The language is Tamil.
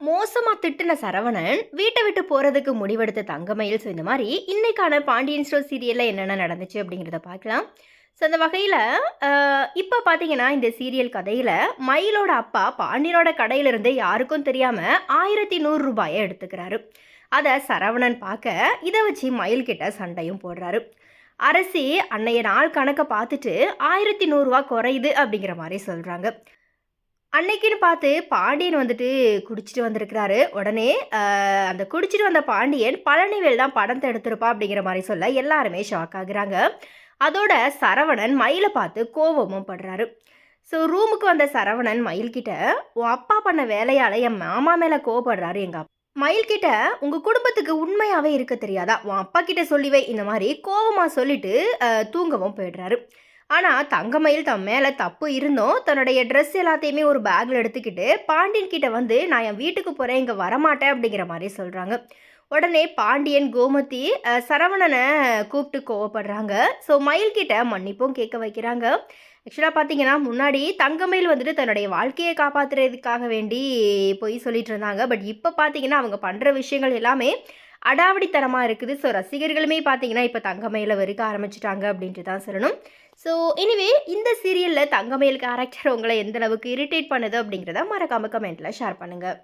மோசமாக திட்டின சரவணன் வீட்டை விட்டு போகிறதுக்கு முடிவெடுத்த தங்கமயில். ஸோ இந்த மாதிரி இன்னைக்கான பாண்டியன் ஸ்டோர் சீரியலில் என்னென்ன நடந்துச்சு அப்படிங்கிறத பார்க்கலாம். ஸோ அந்த வகையில் இப்போ பார்த்தீங்கன்னா இந்த சீரியல் கதையில் மயிலோட அப்பா பாண்டியனோட கடையிலிருந்து யாருக்கும் தெரியாமல் ஆயிரத்தி நூறு ரூபாயை எடுத்துக்கிறாரு. அதை சரவணன் பார்க்க இதை வச்சு மயில்கிட்ட சண்டையும் போடுறாரு. அரசி அன்னைய நாள் கணக்கை பார்த்துட்டு ஆயிரத்தி நூறுரூவா குறையுது அப்படிங்கிற மாதிரி சொல்கிறாங்க அன்னைக்குன்னு பார்த்து பாண்டியன் வந்துட்டு குடிச்சிட்டு வந்திருக்கிறாரு. உடனே அந்த குடிச்சிட்டு வந்த பாண்டியன் பழனிவேல் தான் படத்தை எடுத்திருப்பா அப்படிங்கிற மாதிரி சொல்ல எல்லாருமே ஷாக் ஆகுறாங்க. அதோட சரவணன் மயிலை பார்த்து கோபமும் படுறாரு. ஸோ ரூமுக்கு வந்த சரவணன் மயில்கிட்ட உன் அப்பா பண்ண வேலையால் என் மாமா மேலே கோவப்படுறாரு எங்கள் அப்பா. மயில்கிட்ட உங்கள் குடும்பத்துக்கு உண்மையாகவே இருக்க தெரியாதா? உன் அப்பா கிட்ட சொல்லிவே இந்த மாதிரி கோவமாக சொல்லிட்டு தூங்கவும் போயிடுறாரு. ஆனால் தங்கமயில் தன் மேலே தப்பு இருந்தும் தன்னுடைய ட்ரெஸ் எல்லாத்தையுமே ஒரு பேக்கில் எடுத்துக்கிட்டு பாண்டியன் கிட்ட வந்து நான் என் வீட்டுக்கு போகிறேன் இங்கே வரமாட்டேன் அப்படிங்கிற மாதிரி சொல்கிறாங்க உடனே பாண்டியன் கோமதி சரவணனை கூப்பிட்டு கோவப்படுறாங்க. ஸோ மயில்கிட்ட மன்னிப்பும் கேட்க வைக்கிறாங்க. ஆக்சுவலாக பார்த்தீங்கன்னா முன்னாடி தங்கமயில் வந்துட்டு தன்னுடைய வாழ்க்கையை காப்பாற்றுறதுக்காக வேண்டி போய் சொல்லிட்டு இருந்தாங்க. பட் இப்போ பார்த்தீங்கன்னா அவங்க பண்ணுற விஷயங்கள் எல்லாமே அடாவடித்தனமாக இருக்குது. ஸோ ரசிகர்களுமே பார்த்தீங்கன்னா இப்போ தங்கமயில வெறுக்க ஆரம்பிச்சிட்டாங்க அப்படின்ட்டு தான் சொல்லணும். ஸோ எனிவே இந்த சீரியலில் தங்கமயில் கேரக்டர் உங்களை எந்த அளவுக்கு இரிட்டேட் பண்ணுது அப்படிங்கிறத மறக்காம கமெண்ட்டில் ஷேர் பண்ணுங்கள்